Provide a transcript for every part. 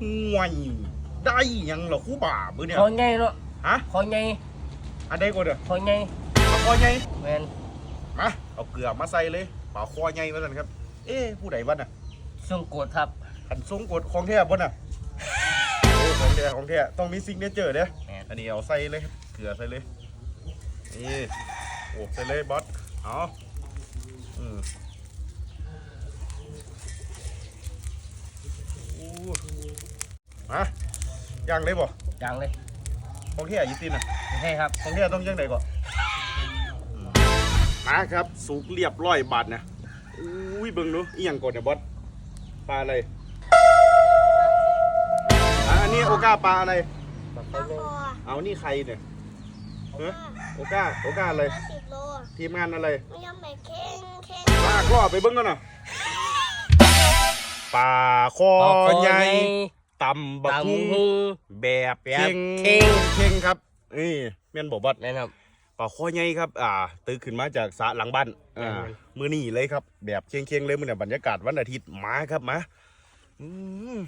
ห่วยได้หยังเหรอครู่บ่ามือเนี่ย คอใหญ่เนาะฮะ คอใหญ่อันใดก็เด้อคอใหญ่ปลาคอใหญ่แมนมา เอาเกลือมาใส่เลยปลาคอใหญ่มาสั่นครับ เอ๊ะผู้ใดวะน่ะทรงโกดครับขันทรงกดของแท้บ่น่ะโอ้ของแท้ของแท้ต้องมีซิกเนเจอร์เด้อแมนอันนี้เอาใส่เลยครับเกลือใส่เลย นี่ โอ้ใส่เลยบอส เอาอืมอู้ มาย่างเลยบ่ยังเลยของแท้อยี่ตินน่ะใช่ครับของแท้ต้องยังไงก่อนมาครับสุกเรียบร้อยบาทนะอุ้ยเบิ่งดูอีหยังก่อนเนี่ยบอสปลาอะไรอะอันนี้โอกาปลาอะไรบักปลาไฟคอเอานี่ใครเนี่ยเฮ้ยโอกาโอกาอะไร ห้าสิบโลทีมงานอะไร ไม่ยอมไปเข่งเข่งลากล่อไปเบิ้งกันน่ะปลาคอบักคอใหใหญ่ญ่ ตำบักตำหุ่งหูแบบแบบเข่งเข่งเข่งครับนี่เมียนบอกบอดแมนครับปลาคอใหญ่ครับ อ่า ตื่นขึ้นมาจากสระหลังบ้านอ่าอืมมือนี่เลยครับ แบบเข่งๆเลยมือเนี่ยบรรยากาศวันอาทิตย์มาครับมาอืม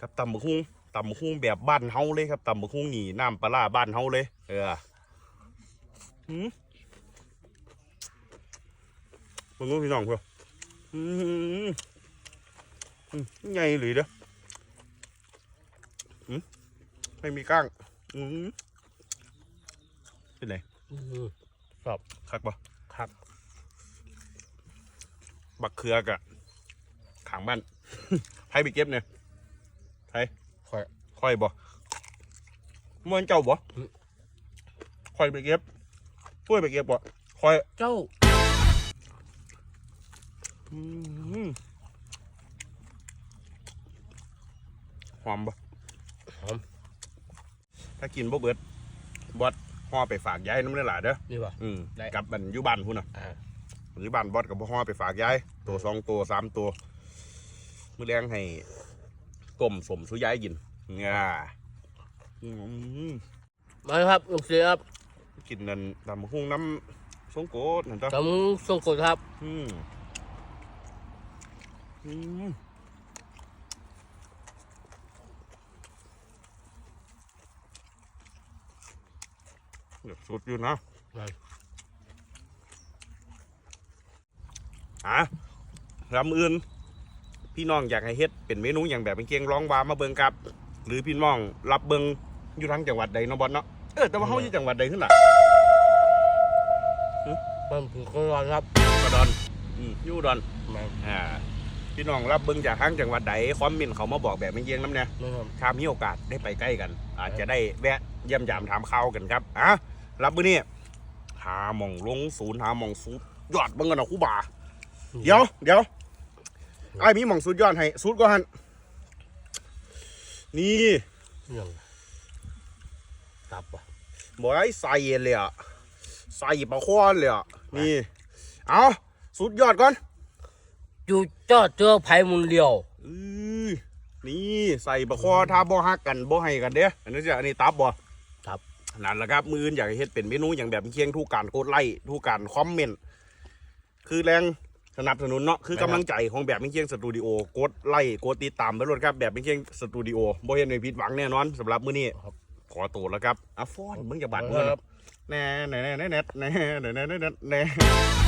ครับตำบักหุ่งตำบักหุ่งแบบบ้านเฮาเลยครับตำบักหุ่งนี่น้ำปลาร้าบ้านเฮาเลย เออหืมมึงรู้พี่น้องเพื่ออืมอืมใหญ่หรือเด้ออืม ไม่มีก้างอืมเป็นไงอืมครับคักปะครับบักเขือกะขางบ้านไผไปเก็บเนี่ยไผค่อยค่อยบ่มันเจ้าบ่ค่อยไปเก็บช่วยไปเก็บบ่ค่อยเจ้าอืมหอมบ่หอม ถ้ากินบ่เบิดบอดห่อไปฝากยายน้ำเลยหล่ะเด้อนี่ป่ะ อืมได้ กลับบันอยู่บ้านพุ่นน่ะอ่าอยู่บ้านบอดกับบ่ห่อไปฝากยายตัวสองตัวสามตัวมื้อแรงให้ต้มสมสุยายกินเนี่ยอืมมาครับลุงเสือครับกินนั่นตำบักหุ่งน้ำสงโกดนั่นจ้ะตำทรงโกดครับ อืม อืม เดี๋ยวสุดอยู่นะนั่นอะลำอื่น พี่น้องอยากให้เฮ็ดเป็นเมนูอย่างแบบเป็นเกียงร้องวามาเบิงครับ หรือพี่น้องรับเบิงอยู่ทั้งจังหวัดใดเนาะบอลเนาะเออแต่ว่าเขาอยู่จังหวัดใดขึ้นล่ะมันผึ่งก็ร้อนครับอุดรอืมอยู่อุดรแมนอ่าพี่น้องรับเบิ่งจากทางจังหวัดใดคอมเมนต์เขามาบอกแบบไม่เยี่ยงน้ำเนี่ยนี่ครับถ้ามีโอกาสได้ไปใกล้กัน อาจจะได้แวะเยี่ยมยามถามข่าวกันครับอะ รับมื้อนี้หาหม่องลงศูนย์หาหม่องสูดยอดเบิ่งกันนะครู่บ่าเดี๋ยวเดี๋ยวไอ้ายมีหม่องสุดยอดให้สุดก็หันนี่เรื่องตับป่ะบอกไอ้ใส่เลยอะใส่ปลาคอนเลยอะนี่ เอาสุดยอดก่อนอยู่เจ้าเจอไผ่มุนเลียวอือนี่ใส่บะคอทาบ่ฮักกันบ่ให้กันเด้ออันนี้จะอันนี้ตับบ่ตับ นั่นแหละครับ มืออื่นอยากให้เฮ็ดเป็นเมนูอย่างแบบเคียงทุกการกดไลค์ทุกการคอมเมนต์คือแรงสนับสนุนเนาะคือกำลังใจของแบบเคียงสตูดิโอกดไลค์กดติดตามไปรถครับแบบเคียงสตูดิโอบ่เห็นไม่ผิดหวังแน่นอนสำหรับมื้อนี้ขอตัวแล้วครับอะฟอนมึงจะบัดมึงครับแน่แน่แน่แน่แน่แน่แน่แน่แน่แน่